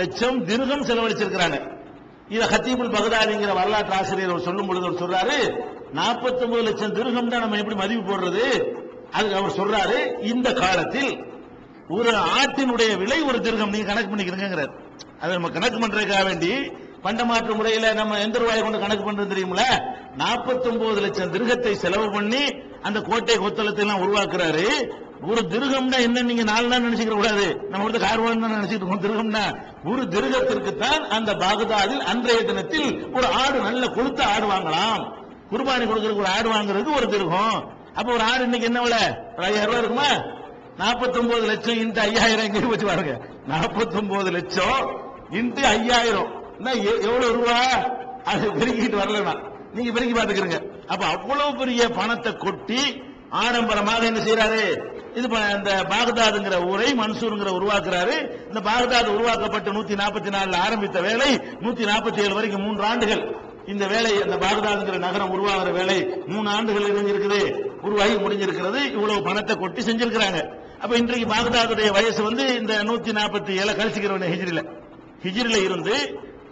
லட்சம் திருகம் செலவழிச்சிருக்கிறாங்க. இதை ஹத்தீபுல் பகதாதிங்கிற வரலாற்று ஆசிரியர் அவர் சொல்லும் பொழுது அவர் சொல்றாரு 49 லட்சம் திருகம் தான் நம்ம எப்படி மதிப்பு போடுறது? அது அவர் சொல்றாரு இந்த காலத்தில் ஒரு ஆட்டினுடைய விலை ஒரு திருகம் நீங்க கணக்கு பண்ணிக்கிறீங்கிறார் அதை நம்ம கணக்கு பண்றதுக்காக வேண்டி பண்டமாற்று முறையில நம்ம எந்த ரூபாயை கொண்டு கணக்கு பண்றது தெரியுமில 49 லட்சம் திருகத்தை செலவு பண்ணி அந்த கோட்டை கொத்தளத்தை எல்லாம் உருவாக்குறாரு. ஒரு திருகம்னா என்ன நீங்க நாலு நாள் நினைச்சுக்க கூடாது. நம்ம வந்து கார்வான் தான் நினைச்சிட்டு இருக்கோம். திருகம்னா ஒரு திருகத்திற்கு தான் அந்த பாகுதாதில் அன்றைய தினத்தில் ஒரு ஆடு நல்ல கொளுத்த ஆடு வாங்கலாம். குர்பானி கொடுக்கறதுக்கு ஒரு ஆடு வாங்குறதுக்கு ஒரு திருகம். அப்ப ஒரு ஆடு இன்னைக்கு என்ன விலை? ஒரு ஐயாயிரம் ரூபாய் இருக்குமா? 49 லட்சம் இன்ட்டு ஐயாயிரம். எங்க வச்சு பாருங்க. 49 லட்சம் இன்ட்டு ஐயாயிரம். என்ன எவ்வளவு ரூபா? அது பெருக்கிட்டு வரலனா நீங்க பெருக்கி பாத்துக்கிறீங்க அப்ப அவ்வளவு பெரிய பணத்தை கொட்டி ஆடம்பரமாக என்ன செய்யறாரு இது இந்த பாகதாதுங்கிற ஊரை மன்சூருங்கிற உருவாக்குறாரு. இந்த பாகதாது உருவாக்கப்பட்டு நூத்தி நாற்பத்தி நாலுல ஆரம்பித்த வேலை நூத்தி நாற்பத்தி ஏழு வரைக்கும் மூன்று ஆண்டுகள். இந்த வேலை அந்த பாகதாதுங்கிற நகரம் உருவாகிற வேலை மூணு ஆண்டுகள் இருந்திருக்குது உருவாகி முடிஞ்சிருக்கிறது. இவ்வளவு பணத்தை கொட்டி செஞ்சிருக்கிறாங்க. அப்ப இன்றைக்கு பாகதாதுடைய வயசு வந்து இந்த நூத்தி நாற்பத்தி ஏழு கழிச்சுக்கிறவன ஹிஜ்ரில. ஹிஜ்ரில இருந்து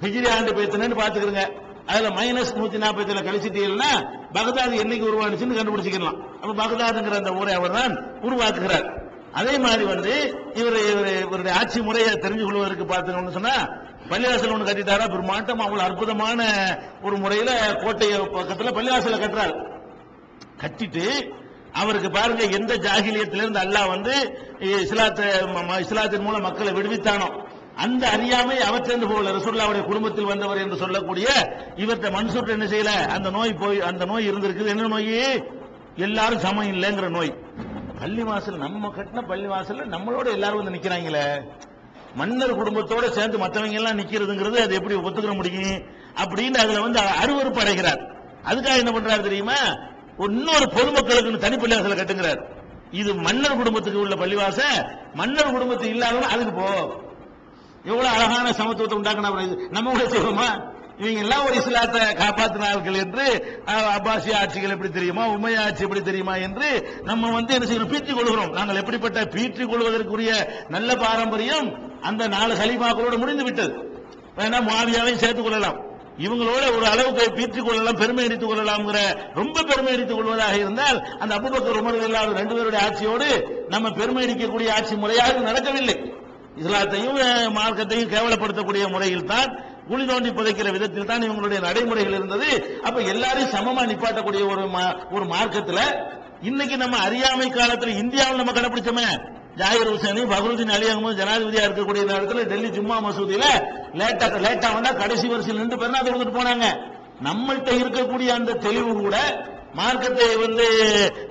ஹிஜ்ரி ஆண்டு பேத்துனு பாத்துக்கிறங்க அதுல மைனஸ் நூத்தி நாற்பத்தி கழிச்சிட்டீங்கன்னா பகதாது என்னைக்கு உருவானுச்சுன்னு கண்டுபிடிச்சிக்கலாம். அப்ப பகதாதுங்கிற அந்த ஊரை அவர் தான் உருவாக்குகிறார். அதே மாதிரி வந்து இவர் இவர் இவருடைய ஆட்சி முறையை தெரிஞ்சு கொள்வதற்கு பார்த்தோம்னு சொன்னா பள்ளிவாசல் ஒன்று கட்டிட்டாரா? பிரம்மாண்டம் அவ்வளவு அற்புதமான ஒரு முறையில கோட்டைய பக்கத்துல பள்ளிவாசல கட்டுறாரு. கட்டிட்டு அவருக்கு பாருங்க எந்த ஜாகிலியத்திலிருந்து அல்லாஹ் வந்து இஸ்லாத்தை ம- ம- இஸ்லாத்தின் மூலம் மக்களை விடுவித்தானோ? அந்த அறியாமை அவற்றிருந்து போகல. ரசூல்லாவுடைய குடும்பத்தில் வந்தவர் என்று சொல்லக்கூடிய இவர்கிட்ட மன்சூர் என்ன செய்யல? அந்த நோய் போய் அந்த நோய் இருந்திருக்குது. என்ன நோய்? எல்லாரும் சமம் இல்லைங்கிற நோய். பள்ளிவாசல் நம்ம கட்டின பள்ளிவாசல்ல நம்மளோட எல்லாரும் வந்து நிக்கிறாங்களே. மன்னர் குடும்பத்தோட சேர்ந்து மற்றவங்க எல்லாம் நிக்கிறதுங்கிறது அது எப்படி ஒத்துக்கிற முடியும்? அப்படின்னு அதுல வந்து அருவருப்பு அடைகிறார். அதுக்காக என்ன பண்றாரு தெரியுமா? இன்னொரு பொதுமக்களுக்கு தனி பள்ளிவாசல கட்டுங்கிறார். இது மன்னர் குடும்பத்துக்கு உள்ள பள்ளிவாச மன்னர் குடும்பத்துக்கு இல்லாதவங்க அதுக்கு போ. எவ்வளவு அழகான சமத்துவத்தை உண்டாக்குனா நம்ம கூட செய்வோமா இவங்க எல்லாம் ஒரு இஸ்லாத்தை காப்பாற்றினார்கள் என்று அஹ், அப்பாசிய ஆட்சிகள் எப்படி தெரியுமா? உமைய ஆட்சி எப்படி தெரியுமா என்று நம்ம வந்து என்ன செய்யணும்? பீற்றிக் கொள்கிறோம். நாங்கள் எப்படிப்பட்ட பீற்றிக் கொள்வதற்குரிய நல்ல பாரம்பரியம் அந்த நாலு சலிமாக்களோடு முடிந்து விட்டது. வேணா மாவியாவையும் சேர்த்துக் கொள்ளலாம். இவங்களோட ஒரு அளவுக்கு பீற்றிக் கொள்ளலாம் பெருமை அடித்துக் கொள்ளலாம்ங்கிற ரொம்ப பெருமை அடித்துக் கொள்வதாக இருந்தால் அந்த அபுபக்கர் உமர் இல்லாத ரெண்டு பேருடைய ஆட்சியோடு நம்ம பெருமை அடிக்கக்கூடிய ஆட்சி முறையாக நடக்கவில்லை. இஸ்லாத்தையும் மார்க்கத்தையும் கேவலப்படுத்தக்கூடிய முறையில் தான் குழி தோண்டி புதைக்கிற விதத்தில் தான் இவங்களுடைய நடைமுறைகள் இருந்தது. அப்ப எல்லாரையும் சமமா நிப்பாட்டக்கூடிய ஒரு மா- ஒரு மார்க்கத்துல இன்னைக்கு நம்ம அறியாமை காலத்துல இந்தியாவில் நம்ம கடைபிடிச்சோமே. ஜாகிர் ஹுசேனி பகருதீன் அலி அகமது ஜனாதிபதியா இருக்கக்கூடிய நேரத்தில் டெல்லி ஜும்மா மசூதியில லேட்டா லேட்டா வந்தா கடைசி வரிசையில் நின்று பேர் கொடுத்துட்டு போனாங்க. நம்மள்கிட்ட இருக்கக்கூடிய அந்த தெளிவு கூட மார்க்கத்தை வந்து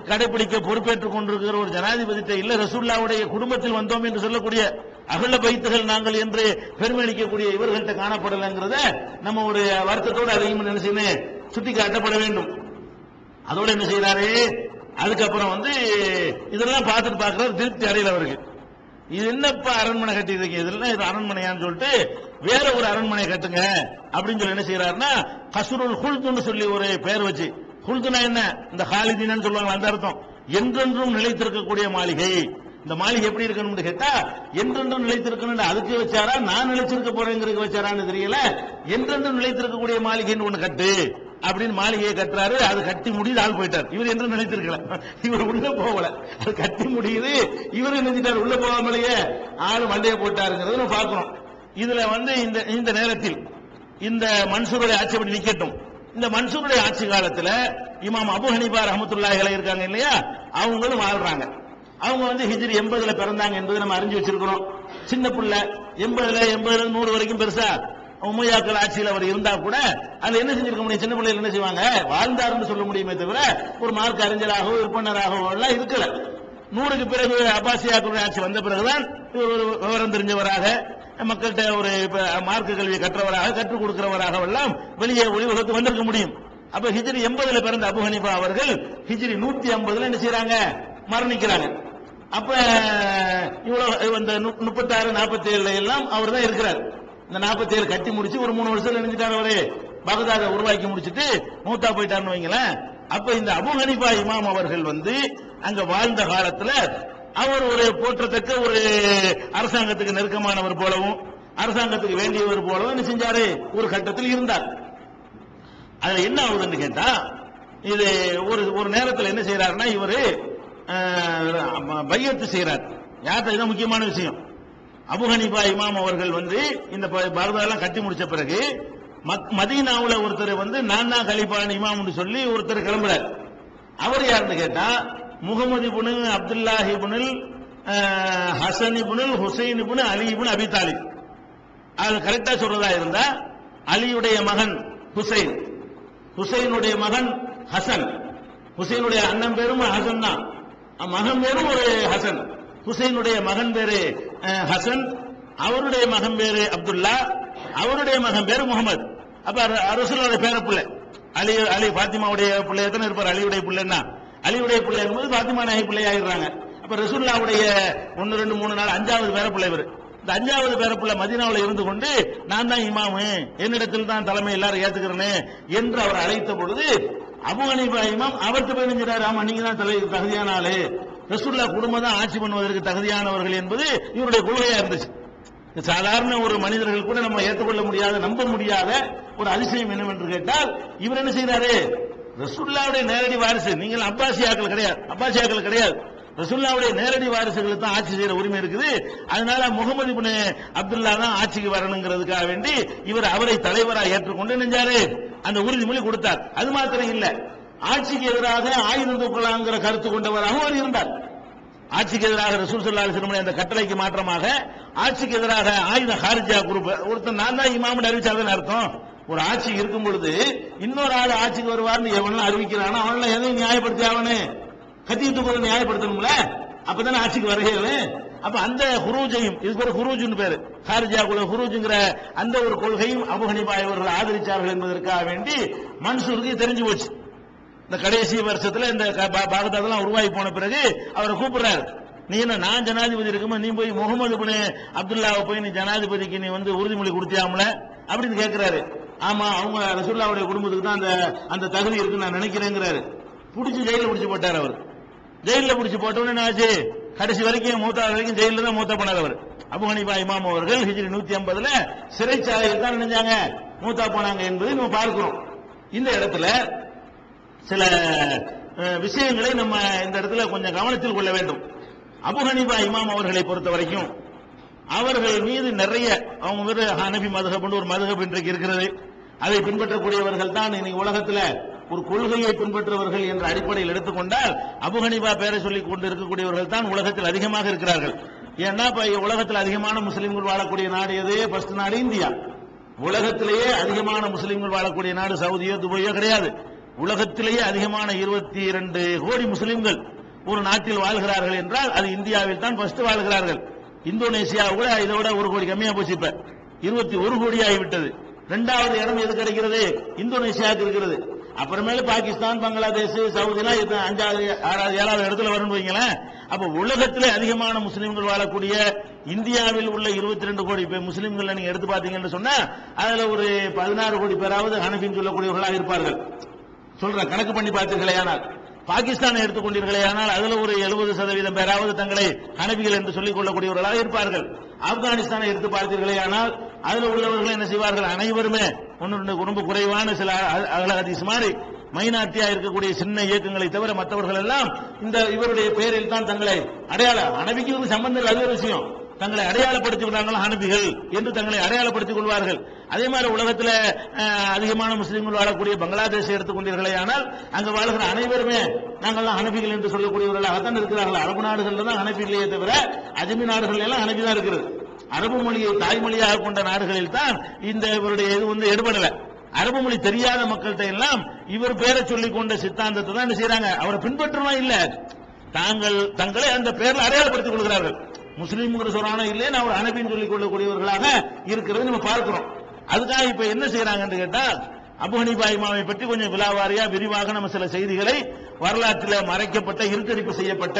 கடைபிடிக்க பொறுப்பேற்றுக் கொண்டிருக்கிற ஒரு ஜனாதிபதிட்ட இல்ல ரசூல்லாவுடைய குடும்பத்தில் வந்தோம் என்று சொல்லக்கூடிய அகல பைத்துகள் நாங்கள் என்று பெருமையடிக்கக்கூடிய இவர்கள்ட்ட காணப்படலைங்கிறத நம்ம ஒரு வருத்தத்தோடு அதையும் நினைச்சுன்னு சுட்டி காட்டப்பட வேண்டும். அதோட என்ன செய்யறாரு அதுக்கப்புறம் வந்து இதெல்லாம் பார்த்துட்டு பார்க்கறாரு திருப்தி அடையல அவருக்கு. இது என்னப்பா அரண்மனை கட்டியிருக்கீங்க? இதெல்லாம் இது அரண்மனையான்னு சொல்லிட்டு வேற ஒரு அரண்மனை கட்டுங்க அப்படின்னு சொல்லி என்ன செய்யறாருன்னா கசுருல் ஹுல்துன்னு சொல்லி ஒரு பெயர் வச்சு குல்துனா என்ன? இந்த ஹாலிதீனன்னு சொல்லுவாங்க அந்த அர்த்தம். என்றென்றும் நிலைத்திருக்கக்கூடிய மாளிகை. இந்த மாளிகை எப்படி இருக்கணும்னு கேட்டா என்றென்றும் நிலைத்திருக்கணும் அதுக்கு வச்சாரா நான் நிலைச்சிருக்க போறேங்கிறதுக்கு வச்சாரான்னு தெரியல. என்றென்றும் நிலைத்திருக்கக்கூடிய மாளிகைன்னு ஒண்ணு கட்டு. அப்படின்னு மாளிகையை கட்டுறாரு அது கட்டி முடியுது ஆள் போயிட்டார். இவர் என்று நினைத்திருக்கல இவர் உள்ள போகல. அது கட்டி முடியுது இவர் நினைச்சிட்டார் உள்ள போகாமலேயே ஆள் மண்டையை போட்டாருங்கிறது நம்ம பார்க்கணும். இதுல வந்து இந்த இந்த நேரத்தில் இந்த மன்சூருடைய ஆட்சி அப்படி நிக்கட்டும்? இந்த மன்சூருடைய ஆட்சி காலத்துல இமாம் அபு ஹனிபா ரஹமத்துல்லாஹி இருக்காங்க இல்லையா? அவங்களும் வாழ்றாங்க. அவங்க வந்து ஹிஜ்ரி எண்பதுல பிறந்தாங்க என்பதை நம்ம அறிஞ்சு வச்சிருக்கிறோம். சின்ன பிள்ளை எண்பதுல எண்பதுல நூறு வரைக்கும் பெருசா. உமையாக்கள் ஆட்சியில் அவர் இருந்தா கூட அதுல என்ன செஞ்சிருக்க முடியும்? சின்ன பிள்ளைகள் என்ன செய்வாங்க? வாழ்ந்தாருன்னு சொல்ல முடியுமே தவிர ஒரு மார்க் அறிஞராகவோ விற்பனராகவோ எல்லாம் இருக்கல. நூறுக்கு பிறகு அப்பாசியாக்களுடைய ஆட்சி வந்த பிறகுதான் இவர் ஒரு விவரம் தெரிஞ்சவராக மக்கள்கிட்ட ஒரு மார்க்க கல்வியை கற்றவராக கற்றுக் கொடுக்கிறவராக எல்லாம் வெளியே ஒளி உலகத்துக்கு வந்திருக்க முடியும். அப்ப ஹிஜ்ரி எண்பதுல பிறந்த அபு ஹனிஃபா அவர்கள் ஹிஜ்ரி நூத்தி ஐம்பதுல என்ன செய்யறாங்க மரணிக்கிறாங்க. அப்ப இவ்வளவு இந்த முப்பத்தாறு நாற்பத்தி ஏழுல எல்லாம் அவர் தான் இருக்கிறார். இந்த நாற்பத்தி ஏழு கட்டி முடிச்சு ஒரு மூணு வருஷம் நினைஞ்சிட்டார் அவரு. பகதாத உருவாக்கி முடிச்சிட்டு மூத்தா போயிட்டாருன்னு வைங்களேன். அப்ப இந்த அபு ஹனிஃபா இமாம் அவர்கள் வந்து அங்க வாழ்ந்த காலத்துல அவர் ஒரு போற்றத்தக்க ஒரு அரசாங்கத்துக்கு நெருக்கமானவர் போலவும் அரசாங்கத்துக்கு வேண்டியவர் போலவும் என்ன செஞ்சாரு? ஒரு கட்டத்தில் இருந்தார். அதுல என்ன ஆகுதுன்னு கேட்டா இது ஒரு ஒரு நேரத்தில் என்ன செய்யறாருன்னா இவரு பையத்து செய்யறார் யார்கிட்ட? இதுதான் முக்கியமான விஷயம். அபு இமாம் அவர்கள் வந்து இந்த ப- கட்டி முடிச்ச பிறகு மக்- மதீனாவுல ஒருத்தர் வந்து நான் கலிபான் இமாம்னு சொல்லி ஒருத்தர் கிளம்புறார். அவர் யாருன்னு கேட்டா முகமது இபுனு அப்துல்லாஹ் இபுனில் ஹசன் இபுனில் ஹுசைன் இபுனு அலி இப்னு அபி தாலிப் அது கரெக்டா சொல்றதா இருந்தா அலியுடைய மகன் ஹுசைன் ஹுசைனுடைய மகன் ஹசன் ஹுசைனுடைய அண்ணன் பேரும் ஹசன் தான் மகன் பேரும் ஒரு ஹசன் ஹுசைனுடைய மகன் பேரு ஹசன் அவருடைய மகன் பேரு அப்துல்லா அவருடைய மகன் பேரு முகமது அப்ப ர- பேர பிள்ளை அலி அலி பாத்திமாவுடைய பிள்ளை எத்தனை இருப்பார் அலியுடைய பிள்ளைன்னா அலியுடைய பிள்ளை என்பது பாத்திமா நாயகி பிள்ளை ஆயிடுறாங்க அப்ப ரசூல்லாவுடைய ஒன்னு ரெண்டு மூணு நாள் அஞ்சாவது பேர பிள்ளை இவர். இந்த அஞ்சாவது பேரப்புள்ள மதினாவில் இருந்து கொண்டு நான் தான் இமாமு என்னிடத்தில் தான் தலைமை எல்லாரும் ஏத்துக்கிறேன்னு என்று அவர் அழைத்த பொழுது அபு ஹனீஃபா இமாம் அவர்கிட்ட போய் ஆமா நீங்க தான் தலை தகுதியான ஆளு. ரசூல்லா குடும்பம் தான் ஆட்சி பண்ணுவதற்கு தகுதியானவர்கள் என்பது இவருடைய கொள்கையா இருந்துச்சு. சாதாரண ஒரு மனிதர்கள் கூட நம்ம ஏற்றுக்கொள்ள முடியாத நம்ப முடியாத ஒரு அதிசயம் என்னவென்று கேட்டால் இவர் என்ன செய்யறாரு ரசுல்லாவுடைய நேரடி வாரிசு. நீங்கள் அப்பாசியாக்கள் கிடையாது. அப்பாசியாக்கள் கிடையாது. ரசுல்லாவுடைய நேரடி வாரிசுகளுக்கு தான் ஆட்சி செய்யற உரிமை இருக்குது. அதனால முகமது இப்னு அப்துல்லா தான் ஆட்சிக்கு வரணுங்கிறதுக்காக வேண்டி இவர் அவரை தலைவராக ஏற்றுக்கொண்டு நினைஞ்சாரு அந்த உறுதிமொழி கொடுத்தார். அது மாத்திரம் இல்ல. ஆட்சிக்கு எதிராக ஆயுதம் தூக்கலாங்கிற கருத்து கொண்டவராகவும் அவர் இருந்தார். ஆட்சிக்கு எதிராக ரசூல் சல்லா அலிஸ்லமுடைய அந்த கட்டளைக்கு மாற்றமாக ஆட்சிக்கு எதிராக ஆயுத ஹாரிஜா குரூப். ஒருத்தன் நான் தான் இமாமுன்னு அறிவிச்சாதான் அர்த்தம். ஒரு ஆட்சி இருக்கும் பொழுது இன்னொரு ஆள் ஆட்சிக்கு வருவார்னு எவன்லாம் அறிவிக்கிறானோ அவன்லாம் எதையும் நியாயப்படுத்தி அவனு? கத்தி தூக்குறத நியாயப்படுத்தணும்ல? அப்பதானே ஆட்சிக்கு வருகிறது அப்ப அந்த ஹுரூஜையும் இது பேர் ஹுரூஜ்னு பேரு. ஹாரிஜாக்குள்ள ஹுரூஜுங்கிற அந்த ஒரு கொள்கையும் அபு ஹனீஃபா இவர்கள் ஆதரிச்சார்கள் என்பதற்காக வேண்டி மன்சூருக்கு தெரிஞ்சு போச்சு. இந்த கடைசி வருஷத்துல இந்த பா- பாகதாதெல்லாம் உருவாகி போன பிறகு அவரை கூப்பிடுறாரு. நீ என்ன நான் ஜனாதிபதி இருக்குமோ நீ போய் முகமது பின் அப்துல்லாவை போய் நீ ஜனாதிபதிக்கு நீ வந்து உறுதிமொழி கொடுத்தியாமல? அப்படின்னு கேட்கிறாரு ஆமா அவங்க ரசூல்லாவுடைய குடும்பத்துக்கு தான் அந்த அந்த தகுதி இருக்குன்னு நான் நினைக்கிறேங்கிறாரு. புடிச்சு ஜெயில புடிச்சு போட்டார் அவர். ஜெயில புடிச்சு போட்டோன்னு என்ன ஆச்சு? கடைசி வரைக்கும் மூத்தா வரைக்கும் ஜெயில தான் மூத்தா போனார் அவர். அபு ஹனிபா இமாம் அவர்கள் ஹிஜ்ரி நூத்தி ஐம்பதுல சிறைச்சாலையில் தான் நினைஞ்சாங்க. மூத்தா போனாங்க என்பதை நம்ம பார்க்கிறோம். இந்த இடத்துல சில விஷயங்களை நம்ம இந்த இடத்துல கொஞ்சம் கவனத்தில் கொள்ள வேண்டும். அபு ஹனிபா இமாம் அவர்களை பொறுத்த வரைக்கும் அவர்கள் மீது நிறைய அவங்க மீது ஹனபி மதுகப் ஒரு மதுகப் இன்றைக்கு இருக்கிறது. அதை பின்பற்றக்கூடியவர்கள் தான் இன்னைக்கு உலகத்தில் ஒரு கொள்கையை பின்பற்றுவர்கள் என்ற அடிப்படையில் எடுத்துக்கொண்டால் அபுகனிபா பேரை சொல்லிக் கொண்டு இருக்கக்கூடியவர்கள் தான் உலகத்தில் அதிகமாக இருக்கிறார்கள். ஏன்னா இப்ப உலகத்தில் அதிகமான முஸ்லிம்கள் வாழக்கூடிய நாடு எது? ஃபர்ஸ்ட் நாடு இந்தியா. உலகத்திலேயே அதிகமான முஸ்லிம்கள் வாழக்கூடிய நாடு சவுதியோ துபாயோ கிடையாது. உலகத்திலேயே அதிகமான இருபத்தி இரண்டு கோடி முஸ்லிம்கள் ஒரு நாட்டில் வாழ்கிறார்கள் என்றால் அது இந்தியாவில் தான் ஃபர்ஸ்ட் வாழ்கிறார்கள். இந்தோனேசியா கூட இதை விட ஒரு கோடி கம்மியா போச்சு இப்ப. இருபத்தி ஒரு கோடி ஆகிவிட்டது ரெண்டாவது இடம் எது கிடைக்கிறது? இந்தோனேசியாவுக்கு இருக்கிறது. அப்புறமேல பாகிஸ்தான் பங்களாதேஷ் சவுதிலாம் இது அஞ்சாவது ஆறாவது ஏழாவது இடத்துல வரும்னு வைங்களேன். அப்ப உலகத்திலே அதிகமான முஸ்லிம்கள் வாழக்கூடிய இந்தியாவில் உள்ள இருபத்தி ரெண்டு கோடி பேர் முஸ்லிம்கள் நீங்க எடுத்து பாத்தீங்கன்னு சொன்னா அதுல ஒரு பதினாறு கோடி பேராவது ஹனபின்னு சொல்லக்கூடியவர்களாக இருப்பார்கள். சொல்றேன் கணக்கு பண்ணி பார்த்தீர்களே ஆனால். பாகிஸ்தானை எடுத்துக்கொண்டீர்களே ஆனால் அதுல ஒரு எழுபது சதவீதம் பேராவது தங்களை ஹனபிகள் என்று சொல்லிக் கொள்ளக்கூடியவர்களாக இருப்பார்கள். ஆப்கானிஸ்தானை எடுத்து பார்த்தீர்களே ஆனால் அதுல உள்ளவர்கள் என்ன செய்வார்கள்? அனைவருமே ஒன்று ரொம்ப குறைவான சில அகலகதீஸ் மாதிரி மைனாட்டியா இருக்கக்கூடிய சின்ன இயக்கங்களை தவிர மற்றவர்கள் எல்லாம் இந்த இவருடைய பெயரில் தான் தங்களை அடையாள அனபிக்கு சம்பந்தம் அது ஒரு விஷயம். தங்களை அடையாளப்படுத்திக் கொண்டாங்களோ அனுபிகள் என்று தங்களை அடையாளப்படுத்திக் கொள்வார்கள். அதே மாதிரி உலகத்தில் அதிகமான முஸ்லீம்கள் வாழக்கூடிய பங்களாதேஷ் எடுத்துக்கொண்டீர்களே ஆனால் அங்கு வாழ்கிற அனைவருமே நாங்கள்லாம் அனுபிகள் என்று சொல்லக்கூடியவர்களாகத்தான் இருக்கிறார்கள். அரபு நாடுகளில் தான் அனுப்பிகளையே தவிர அஜமி நாடுகள் எல்லாம் அனுப்பி தான் இருக்கிறது. அரபு மொழியை தாய்மொழியாக கொண்ட நாடுகளில் தான் இந்த இவருடைய இது வந்து எடுபடல. அரபு மொழி தெரியாத மக்கள்கிட்ட எல்லாம் இவர் பேரை சொல்லிக் கொண்ட சித்தாந்தத்தை தான் என்ன செய்யறாங்க அவரை பின்பற்றணும் இல்ல. தாங்கள் தங்களை அந்த பெயரில் அடையாளப்படுத்திக் கொள்கிறார்கள். முஸ்லீம்ங்கிற சொல்றானோ இல்லையே நான் ஒரு அனபின்னு சொல்லிக் கொள்ளக்கூடியவர்களாக இருக்கிறது நம்ம பார்க்கிறோம். அதுக்காக இப்ப என்ன செய்யறாங்கன்னு கேட்டா அபு மாவை இமாமை பற்றி கொஞ்சம் விழாவாரியா விரிவாக நம்ம சில செய்திகளை வரலாற்றில் மறைக்கப்பட்ட இருட்டடிப்பு செய்யப்பட்ட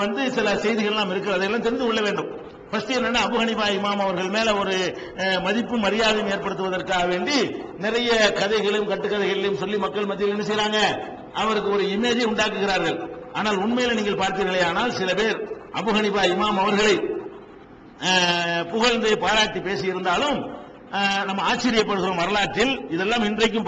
வந்து சில செய்திகள்லாம் இருக்கிறது. அதெல்லாம் தெரிந்து கொள்ள வேண்டும். ஃபர்ஸ்ட் என்னன்னா அபு இமாம் அவர்கள் மேல ஒரு மதிப்பு மரியாதையும் ஏற்படுத்துவதற்காக வேண்டி நிறைய கதைகளையும் கட்டுக்கதைகளையும் சொல்லி மக்கள் மத்தியில் என்ன செய்யறாங்க அவருக்கு ஒரு இமேஜை உண்டாக்குகிறார்கள். ஆனால் உண்மையில நீங்கள் பார்த்தீர்களே ஆனால் சில பேர் அபு இமாம் அவர்களை புகழ்ந்து பாராட்டி பேசியிருந்தாலும் நம்ம ஆச்சரியப்படுகிறோம் வரலாற்றில். இதெல்லாம் இன்றைக்கும்